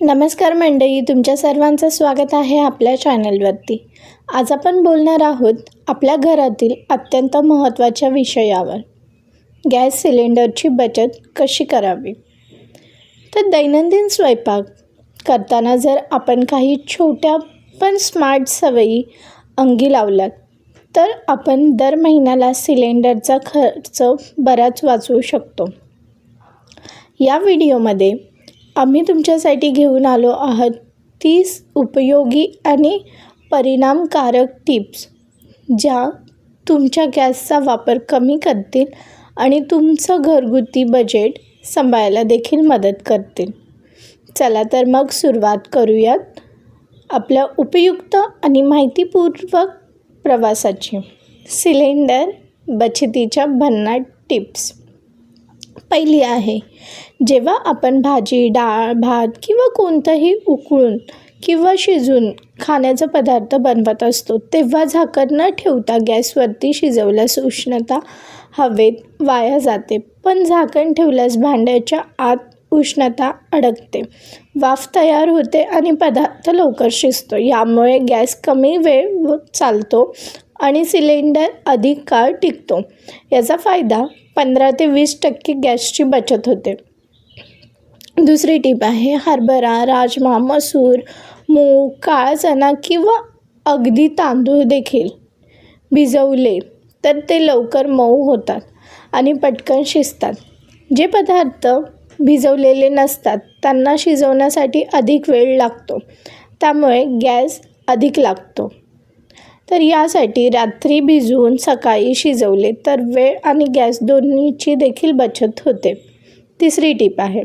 नमस्कार मंडळी तुमच्या सर्वांचं स्वागत आहे आपल्या चॅनलवरती. आज आपण बोलणार आहोत आपल्या घरातील अत्यंत महत्त्वाच्या विषयावर. गॅस सिलेंडरची बचत कशी करावी? तर दैनंदिन स्वयंपाक करताना जर आपण काही छोट्या पण स्मार्ट सवयी अंगी लावल्यात तर आपण दर महिन्याला सिलेंडरचा खर्च बराच वाचवू शकतो. या व्हिडिओमध्ये आम्ही तुमच्यासाठी घेऊन आलो आहोत. तीस उपयोगी आणि परिणामकारक टिप्स ज्या तुमच्या गॅसचा वापर कमी करतील आणि तुमचं घरगुती बजेट सांभाळायला देखील मदत करतील. चला तर मग सुरुवात करूयात आपल्या उपयुक्त आणि माहितीपूर्वक प्रवासाची सिलेंडर बचतीच्या भन्नाट टिप्स. पहिली आहे. जेव्हा आपण भाजी डाळ भात किंवा कोणतंही उकळून किंवा शिजून खाण्याचा पदार्थ बनवत असतो तेव्हा झाकण न ठेवता गॅसवरती शिजवल्यास उष्णता हवेत वाया जाते. पण झाकण ठेवल्यास भांड्याच्या आत उष्णता अडकते. वाफ तयार होते आणि पदार्थ लवकर शिजतो. यामुळे गॅस कमी वेळ व चालतो आणि सिलेंडर अधिक काळ टिकतो. याचा फायदा पंधरा ते वीस टक्के गॅसची बचत होते. दुसरी टीप आहे हरभरा राजमा मसूर मूग काळा चणा किंवा अगदी तांदूळ देखील भिजवले तर ते लवकर मऊ होतात आणि पटकन शिजतात. जे पदार्थ भिजवलेले नसतात त्यांना शिजवण्यासाठी अधिक वेळ लागतो. त्यामुळे गॅस अधिक लागतो. तर यासाठी रात्री भिजवून सकाळी शिजवले तर वेळ आणि गॅस दोन्हीची देखील बचत होते. तिसरी टीप आहे.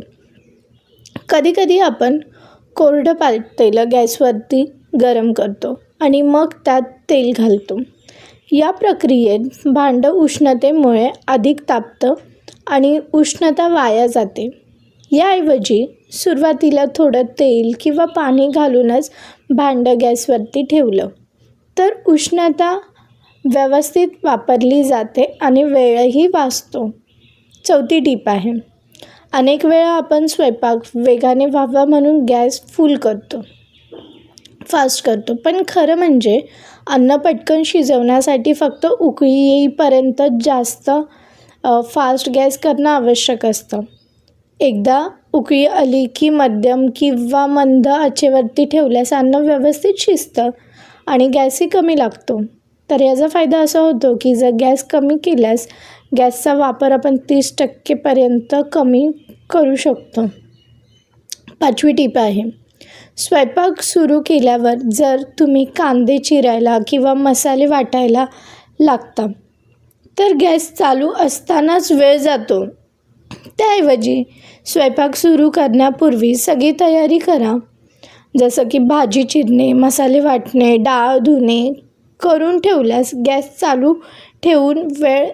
कधीकधी आपण कोरडं पातेलं गॅसवरती गरम करतो आणि मग त्यात तेल घालतो. या प्रक्रियेत भांडं उष्णतेमुळे अधिक तापतं आणि उष्णता वाया जाते. याऐवजी सुरुवातीला थोडं तेल किंवा पाणी घालूनच भांडं गॅसवरती ठेवलं. तर उष्णता व्यवस्थित वापरली जाते आणि वेळही वाचतो. चौथी टीप आहे. अनेक वेळा आपण स्वयंपाक वेगाने व्हावा म्हणून गॅस फुल करतो फास्ट करतो. पण खरं म्हणजे अन्न पटकन शिजवण्यासाठी फक्त उकळी येईपर्यंत जास्त फास्ट गॅस करणं आवश्यक असतं. एकदा उकळी आली की मध्यम किंवा मंद आचेवरती ठेवल्यास अन्न व्यवस्थित शिजतं. आणि गॅसही कमी लागतो. तर याचा फायदा असा होतो की जर गॅस कमी केल्यास गॅसचा वापर आपण तीस टक्केपर्यंत कमी करू शकतो. पाचवी टीप आहे. स्वयंपाक सुरू केल्यावर जर तुम्ही कांदे चिरायला किंवा मसाले वाटायला लागता तर गॅस चालू असतानाच वेळ जातो. त्याऐवजी स्वयंपाक सुरू करण्यापूर्वी सगळी तयारी करा. जसं की भाजी चिरणे मसाले वाटणे डाळ धुणे करून ठेवल्यास गॅस चालू ठेवून वेळ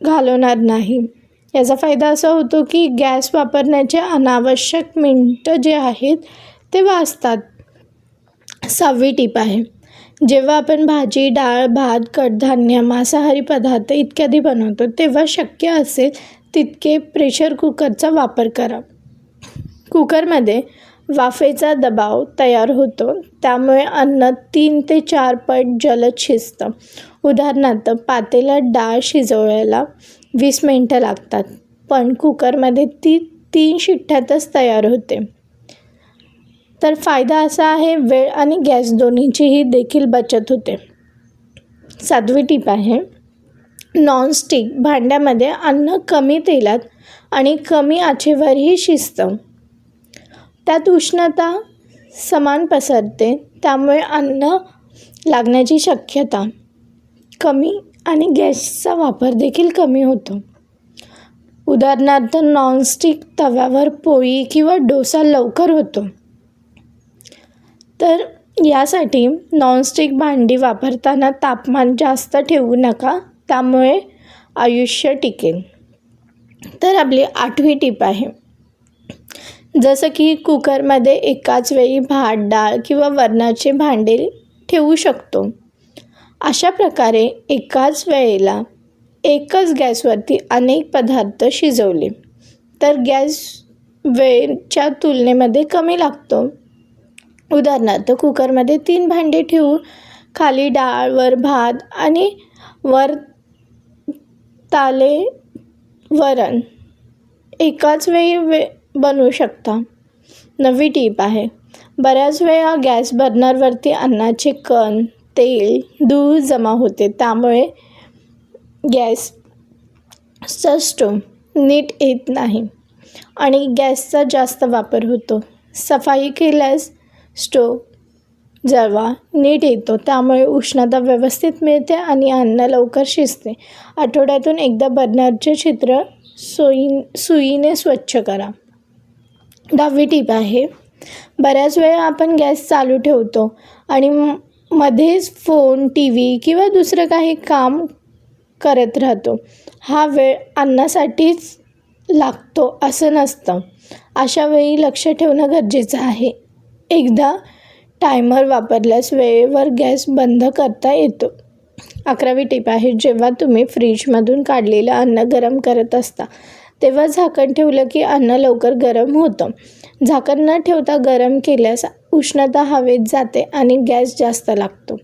घालवणार नाही. याचा फायदा असा होतो की गॅस वापरण्याचे अनावश्यक मिनटं जे आहेत ते वाचतात. सहावी टीप आहे. जेव्हा आपण भाजी डाळ भात कडधान्य मांसाहारी पदार्थ इत्यादी बनवतो तेव्हा शक्य असेल तितके प्रेशर कुकरचा वापर करा. कुकरमध्ये वाफेचा दबाव तयार होतो. त्यामुळे अन्न तीन ते चार पट जलद शिजतं. उदाहरणार्थ पातेल्यात डाळ शिजवायला वीस मिनटं लागतात पण कुकरमध्ये ती तीन शिट्ट्यातच तयार होते. तर फायदा असा आहे वेळ आणि गॅस दोन्हीचीही देखील बचत होते. सातवी टीप आहे नॉनस्टिक भांड्यामध्ये अन्न कमी तेलात आणि कमी आचेवरही शिजतं. त्यात उष्णता समान पसरते त्यामुळे अन्न लागण्याची शक्यता कमी आणि गॅसचा वापर देखील कमी होतो. उदाहरणार्थ नॉनस्टिक तव्यावर पोळी किंवा डोसा लवकर होतो. तर यासाठी नॉनस्टिक भांडी वापरताना तापमान जास्त ठेवू नका त्यामुळे आयुष्य टिकेल. तर आपली आठवी टीप आहे. जसं की कुकरमध्ये एकाच वेळी भात डाळ किंवा वरणाचे भांडे ठेवू शकतो. अशा प्रकारे एकाच वेळेला एकच गॅसवरती अनेक पदार्थ शिजवले तर गॅस वेळच्या तुलनेमध्ये कमी लागतो. उदाहरणार्थ कुकरमध्ये तीन भांडे ठेवून खाली डाळ वर भात आणि वर ताले वरण. एकाच वेळी वे बनवू शकता. नवी टीप आहे. बऱ्याच वेळा गॅस बर्नरवरती अन्नाचे कण तेल धूळ जमा होते. त्यामुळे गॅस स्टोव नीट येत नाही आणि गॅसचा जास्त वापर होतो. सफाई केल्यास स्टो जळवा नीट येतो. त्यामुळे उष्णता व्यवस्थित मिळते आणि अन्न लवकर शिजते. आठवड्यातून एकदा बर्नरचे चित्र सोयी सुईने स्वच्छ करा. दहावी टीप आहे. बऱ्याच वेळा आपण गॅस चालू ठेवतो आणि मध्येच फोन टी व्ही किंवा दुसरं काही काम करत राहतो. हा वेळ अन्नासाठीच लागतो असं नसतं. अशा वेळी लक्ष ठेवणं गरजेचं आहे. एकदा टायमर वापरल्यास वेळेवर गॅस बंद करता येतो. अकरावी टीप आहे जेव्हा तुम्ही फ्रीजमधून काढलेलं अन्न गरम करत असता तेव्हा झाकण ठेवलं की अन्न लवकर गरम होतं. झाकण न ठेवता गरम केल्यास उष्णता हवेत जाते आणि गॅस जास्त लागतो.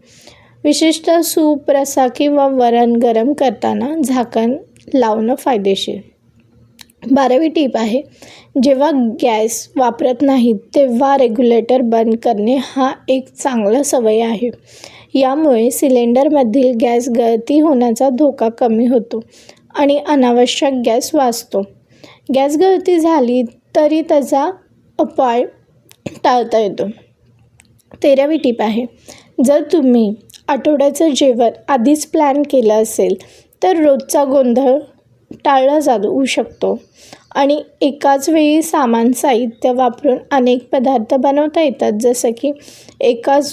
विशिष्ट सूप रसा किंवा वरण गरम करताना झाकण लावणं फायदेशीर. बारावी टीप आहे जेव्हा गॅस वापरत नाही तेव्हा रेग्युलेटर बंद करणे हा एक चांगला सवय आहे. यामुळे सिलेंडरमधील गॅस गळती होण्याचा धोका कमी होतो. आणि अनावश्यक गॅस वाचतो. गॅस गळती झाली तरी त्याचा अपाय टाळता येतो. तेरावी टीप आहे. जर तुम्ही आठवड्याचं जेवण आधीच प्लॅन केलं असेल तर रोजचा गोंधळ टाळला जाऊ शकतो आणि एकाच वेळी सामान साहित्य वापरून अनेक पदार्थ बनवता येतात. जसं की एकाच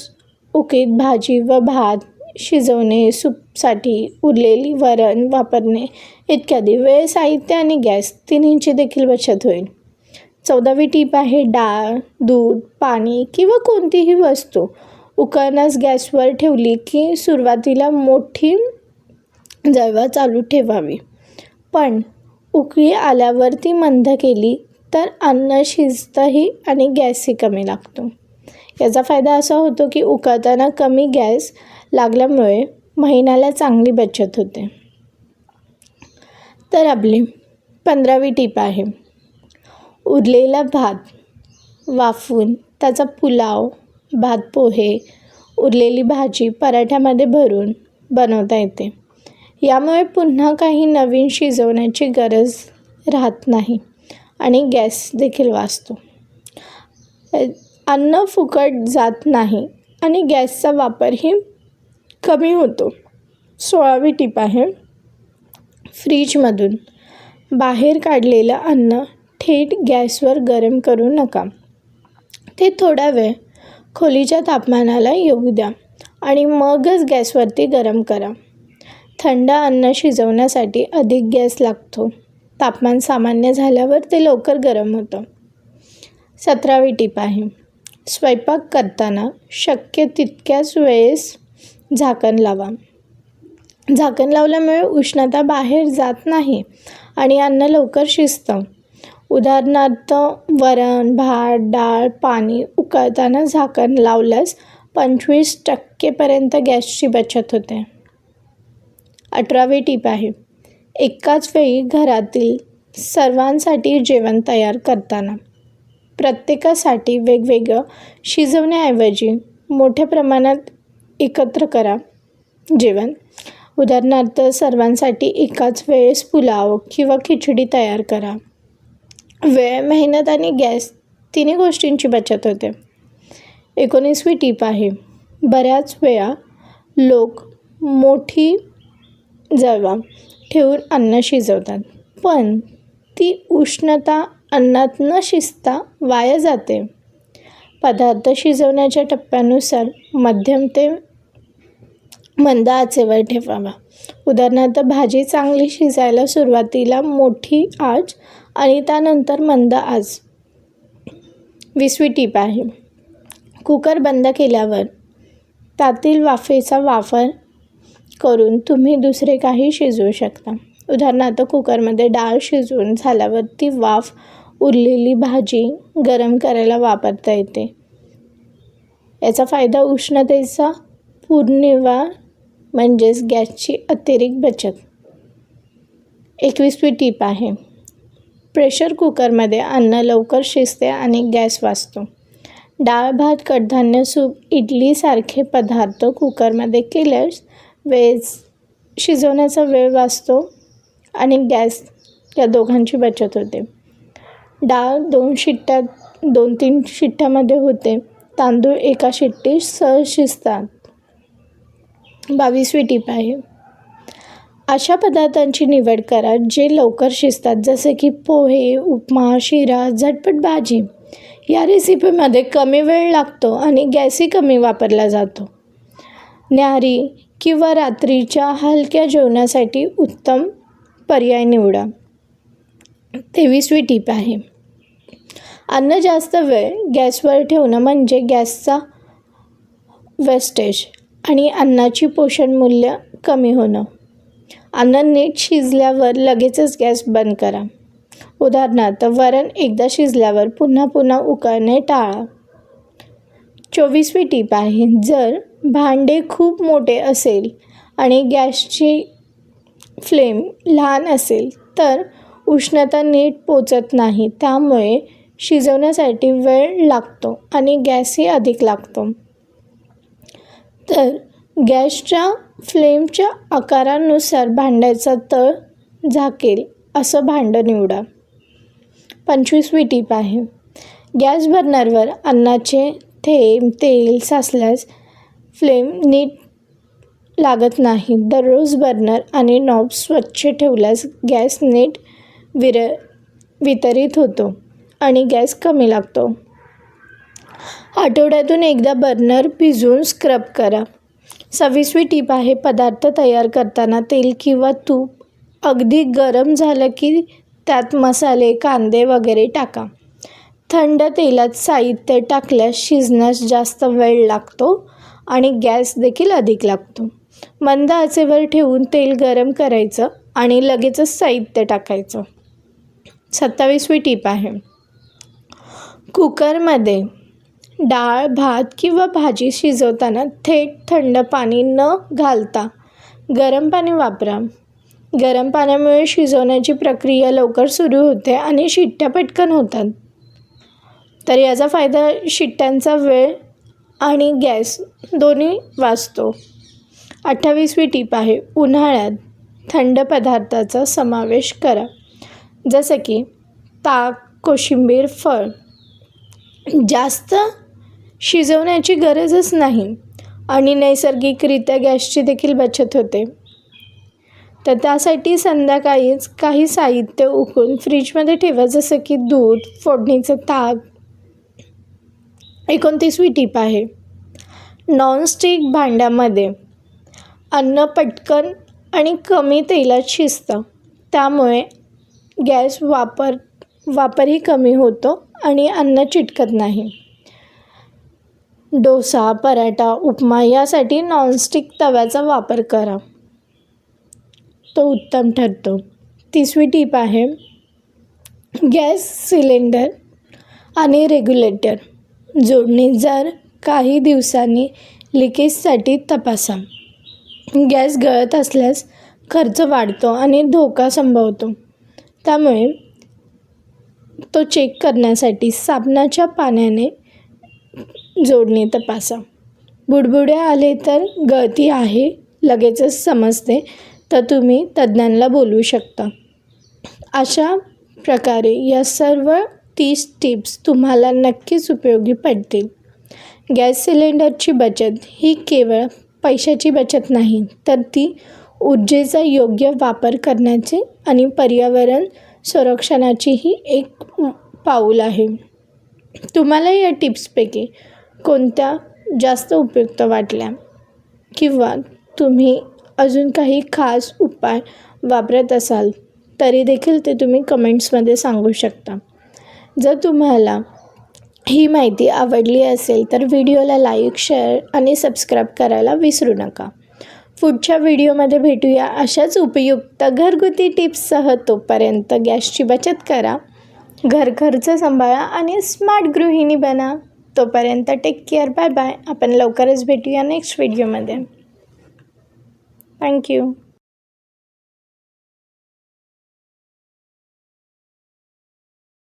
उकीत भाजी व भात शिजवणे सूपसाठी उरलेली वरण वापरणे इत्यादी. वेळ साहित्य आणि गॅस तिन्हींची देखील बचत होईल. चौदावी टीप आहे डाळ दूध पाणी किंवा कोणतीही वस्तू. उकळण्यास गॅसवर ठेवली की सुरुवातीला मोठी जळवा चालू ठेवावी. पण उकळी आल्यावर ती मंद केली तर अन्न शिजतंही आणि गॅसही कमी लागतो. याचा फायदा असा होतो की उकळताना कमी गॅस लागल्यामुळे महिन्याला चांगली बचत होते. तर आपली पंधरावी टीप आहे. उरलेला भात वाफवून त्याचा पुलाव भात पोहे उरलेली भाजी पराठ्यामध्ये भरून बनवता येते. यामुळे पुन्हा काही नवीन शिजवण्याची गरज राहत नाही आणि गॅस देखील वाचतो. अन्न फुकट जात नाही आणि गॅसचा वापरही कमी होतो. सोळावी टीप आहे. फ्रीजमधून बाहेर काढलेलं अन्न थेट गॅसवर गरम करू नका. ते थोडा वेळ खोलीच्या तापमानाला येऊ द्या आणि मगच गॅसवरती गरम करा. थंड अन्न शिजवण्यासाठी अधिक गॅस लागतो. तापमान सामान्य झाल्यावर ते लवकर गरम होतं. सतरावी टीप आहे. स्वयंपाक करताना शक्य तितक्याच वेळेस झाकण लावा. झाकण लावल्यामुळे उष्णता बाहेर जात नाही आणि अन्न लवकर शिजतं. उदाहरणार्थ वरण भात डाळ पाणी उकळताना झाकण लावल्यास पंचवीस टक्केपर्यंत गॅसची बचत होते. अठरावी टीप आहे एकाच वेळी घरातील सर्वांसाठी जेवण तयार करताना. प्रत्येकासाठी वेगवेगळं शिजवण्याऐवजी मोठ्या प्रमाणात एकत्र करा. जेवण. उदाहरणार्थ सर्वांसाठी एकाच वेळेस पुलाव किंवा खिचडी तयार करा. वेळ मेहनत आणि गॅस तिन्ही गोष्टींची बचत होते. एकोणीसवी टीप आहे. बऱ्याच वेळा लोक मोठी जळवा ठेवून अन्न शिजवतात पण ती उष्णता अन्नात न शिजता वाया जाते. पदार्थ शिजवण्याच्या टप्प्यानुसार मध्यम ते मंद आचेवर ठेवावा. उदाहरणार्थ भाजी चांगली शिजायला सुरुवातीला मोठी आच आणि त्यानंतर मंद आच. विसवी टीप आहे. कुकर बंद केल्यावर त्यातील वाफेचा वापर करून तुम्ही दुसरे काही शिजवू शकता. उदाहरणार्थ कुकरमध्ये डाळ शिजवून झाल्यावर ती वाफ उरलेली भाजी गरम करायला वापरता येते. याचा फायदा उष्णतेचा पूर्णिवा म्हणजेच गॅसची अतिरिक्त बचत. एकवीसवी टीप आहे. प्रेशर कुकरमध्ये अन्न लवकर शिजते आणि गॅस वाचतो. डाळ भात कडधान्य सूप इडलीसारखे पदार्थ कुकरमध्ये केल्यास वेज शिजवण्याचा वेळ वाचतो आणि गॅस या दोघांची बचत होते. डाळ दोन शिट्ट्यात दोन तीन शिट्ट्यामध्ये होते. तांदूळ एका शिट्टी सहज शिजतात. बावीसवी टीप आहे. अशा पदार्थांची निवड करा जे लवकर शिजतात जसे की पोहे उपमा शिरा झटपट भाजी. या रेसिपीमध्ये कमी वेळ लागतो आणि गॅसही कमी वापरला जातो. न्याहारी किंवा रात्रीच्या हलक्या जेवणासाठी उत्तम पर्याय निवडा. तेवीसवी टीप आहे. अन्न जास्त वेळ गॅसवर ठेवणं म्हणजे गॅसचा वेस्टेज आणि अन्नाची पोषण मूल्य कमी होणं. अन्न नीट शिजल्यावर लगेचच गॅस बंद करा. उदाहरणार्थ वरण एकदा शिजल्यावर पुन्हा पुन्हा उकळणे टाळा. चोवीसवी टीप आहे जर भांडे खूप मोठे असेल आणि गॅसची फ्लेम लहान असेल तर उष्णता नीट पोचत नाही त्यामुळे शिजवण्यासाठी वेळ लागतो आणि गॅसही अधिक लागतो. तर गॅसच्या फ्लेमच्या आकारानुसार भांड्याचा तळ झाकेल असं भांडं निवडा. पंचवीसवी टीप आहे. गॅस बर्नरवर अन्नाचे थेंब तेल साचल्यास फ्लेम नीट लागत नाही. दररोज बर्नर आणि नॉब स्वच्छ ठेवल्यास गॅस नीट विर वितरित होतो आणि गॅस कमी लागतो. आठवड्यातून एकदा बर्नर भिजवून स्क्रब करा. सव्वीसवी टीप आहे पदार्थ तयार करताना तेल किंवा तूप अगदी गरम झालं की त्यात मसाले कांदे वगैरे टाका. थंड तेलात साहित्य टाकल्यास शिजण्यास जास्त वेळ लागतो आणि गॅस देखील अधिक लागतो. मंद आचेवर ठेवून तेल गरम करायचं आणि लगेचच साहित्य टाकायचं. सत्तावीसवी टीप आहे. कुकरमध्ये डाळ भात किंवा भाजी शिजवताना थेट थंड पाणी न घालता गरम पाणी वापरा. गरम पाण्यामुळे शिजवण्याची प्रक्रिया लवकर सुरू होते आणि शिट्ट्या पटकन होतात. तर याचा फायदा शिट्ट्यांचा वेळ आणि गॅस दोन्ही वाचतो. अठ्ठावीसवी टीप आहे उन्हाळ्यात थंड पदार्थाचा समावेश करा. जसं की ताक कोशिंबीर फळ. जास्त शिजवण्याची गरजच नाही आणि नैसर्गिकरित्या गॅसची देखील बचत होते. तर त्यासाठी संध्याकाळीच काही साहित्य उकळून फ्रीजमध्ये ठेवा जसं की दूध फोडणीचं ताक. एकोणतीसवी टीप आहे. नॉनस्टिक भांड्यामध्ये अन्न पटकन आणि कमी तेलात शिजतं. त्यामुळे गॅस वापर वापरही कमी होतो आणि अन्न चिटकत नाही. डोसा पराठा उपमा यासाठी नॉनस्टिक तव्याचा वापर करा. तो उत्तम ठरतो. तिसवी टीप आहे गॅस सिलेंडर आणि रेग्युलेटर जोडणी जर काही दिवसांनी लिकेजसाठी तपासा. गॅस गळत असल्यास खर्च वाढतो आणि धोका संभवतो. त्यामुळे तो चेक करण्यासाठी साबणाच्या पाण्याने जोडणी तपासा. बुडबुड्या आले तर गळती आहे लगेचच समजते तर तुम्ही तज्ज्ञांना बोलवू शकता. अशा प्रकारे या सर्व तीस टिप्स तुम्हाला नक्कीच उपयोगी पडतील. गॅस सिलेंडरची बचत ही केवळ पैशाची बचत नाही तर ती ऊर्जेचा योग्य वापर करण्याचे आणि पर्यावरण संरक्षणाचीही एक पाऊल आहे. तुम्हाला या टिप्सपैकी कोणत्या जास्त उपयुक्त वाटल्या? किंवा तुम्ही अजून काही खास उपाय वापरत असाल तरी देखील ते तुम्ही कमेंट्समध्ये सांगू शकता. जर तुम्हाला ही माहिती आवडली असेल तर व्हिडिओला लाईक शेअर आणि सबस्क्राईब करायला विसरू नका. पुढच्या व्हिडिओमध्ये भेटूया अशाच उपयुक्त घरगुती टिप्ससह. तोपर्यंत गॅसची बचत करा घर खर्च सांभाळा आणि स्मार्ट गृहिणी बना. तोपर्यंत टेक केअर बाय बाय आपण लवकरच भेटूया नेक्स्ट व्हिडिओमध्ये थँक्यू